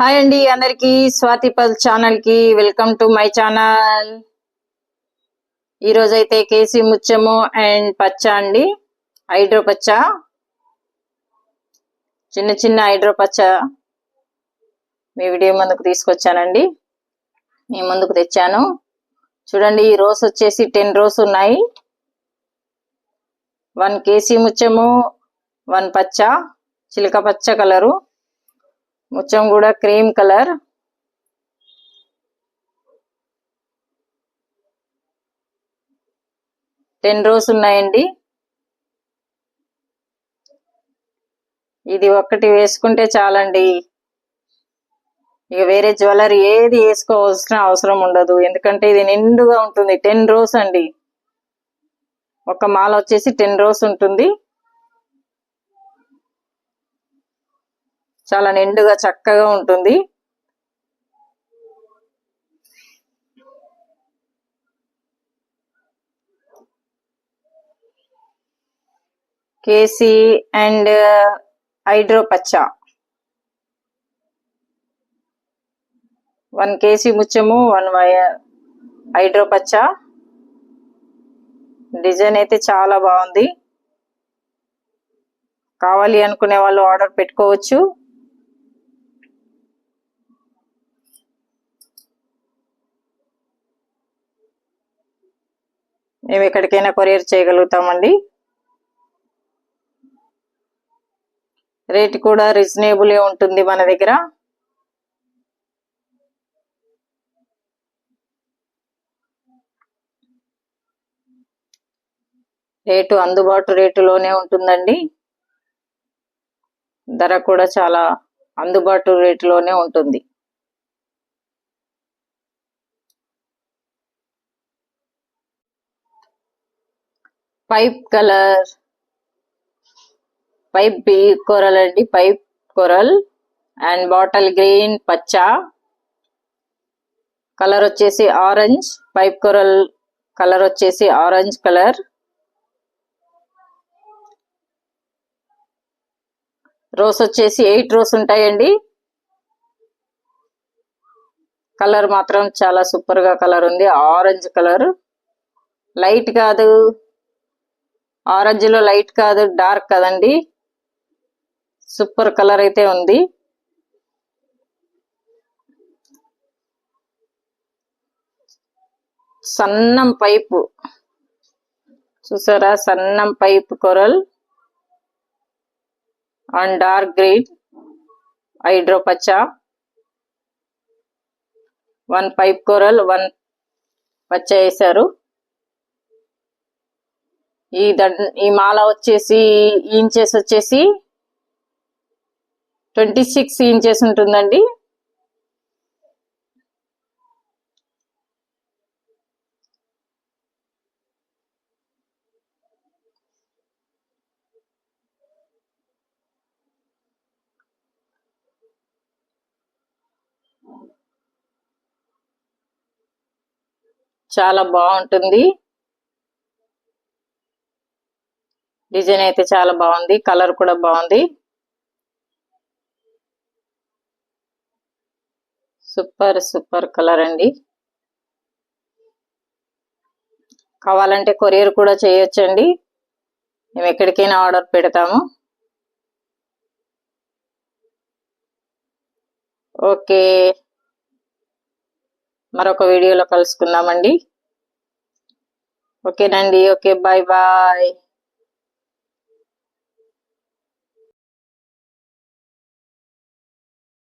Hi అండి అందరికి స్వాతి పల్ ఛానల్కి వెల్కమ్ టు మై ఛానల్. ఈ రోజైతే కేసీ ముచ్చము అండ్ పచ్చ అండి హైడ్రో పచ్చ. చిన్న చిన్న హైడ్రో పచ్చ మీ వీడియో ముందుకు తీసుకొచ్చానండి. మీ ముందుకు తెచ్చాను. చూడండి ఈ రోస్ వచ్చేసి టెన్ రోస్ ఉన్నాయి. వన్ కేసీ ముచ్చము వన్ పచ్చ చిలక పచ్చ కలరు. ముచ్చం కూడా క్రీమ్ కలర్. టెన్ రోస్ ఉన్నాయండి. ఇది ఒక్కటి వేసుకుంటే చాలండి. ఇక వేరే జ్యువెలరీ ఏది వేసుకోవాల్సిన అవసరం ఉండదు. ఎందుకంటే ఇది నిండుగా ఉంటుంది. టెన్ రోస్ అండి. ఒక మాల వచ్చేసి టెన్ రోస్ ఉంటుంది. చాలా నిండుగా చక్కగా ఉంటుంది. కేసీ అండ్ హైడ్రో పచ్చ. వన్ కేసీ ముచ్చము వన్ హైడ్రో పచ్చ. డిజైన్ అయితే చాలా బాగుంది. కావాలి అనుకునే వాళ్ళు ఆర్డర్ పెట్టుకోవచ్చు. మేము ఎక్కడికైనా కొరియర్ చేయగలుగుతామండి. రేట్ కూడా రీజనబుల్ ఉంటుంది మన దగ్గర. రేటు అందుబాటు రేటులోనే ఉంటుందండి. ధర కూడా చాలా అందుబాటు రేటులోనే ఉంటుంది. Pipe colour pipe B coral అండి pipe coral. And bottle green పచ్చ. కలర్ వచ్చేసి ఆరెంజ్ పైప్ కొరల్ కలర్ వచ్చేసి ఆరెంజ్ కలర్. రోస్ వచ్చేసి ఎయిట్ రోస్ ఉంటాయండి. కలర్ మాత్రం చాలా సూపర్గా కలర్ ఉంది ఆరెంజ్ కలర్. లైట్ కాదు. ఆరెంజ్లో లైట్ కాదు డార్క్ కదండి. సూపర్ కలర్ అయితే ఉంది. సన్నం పైపు. చూసారా? సన్నం pipe coral and dark green hydro పచ్చ. వన్ పైప్ కొరల్ వన్ పచ్చ వేశారు. ఈ దండ ఈ మాల వచ్చేసి ఇంచెస్ వచ్చేసి ట్వంటీ సిక్స్ ఇంచెస్ ఉంటుందండి. చాలా బాగుంటుంది. డిజైన్ అయితే చాలా బాగుంది కలర్ కూడా బాగుంది. సూపర్ సూపర్ కలర్ అండి. కావాలంటే కొరియర్ కూడా చేయొచ్చండి. మేము ఎక్కడికైనా ఆర్డర్ పెడతాము. ఓకే. మరొక వీడియోలో కలుసుకుందామండి. ఓకేనండి ఓకే బాయ్ బాయ్.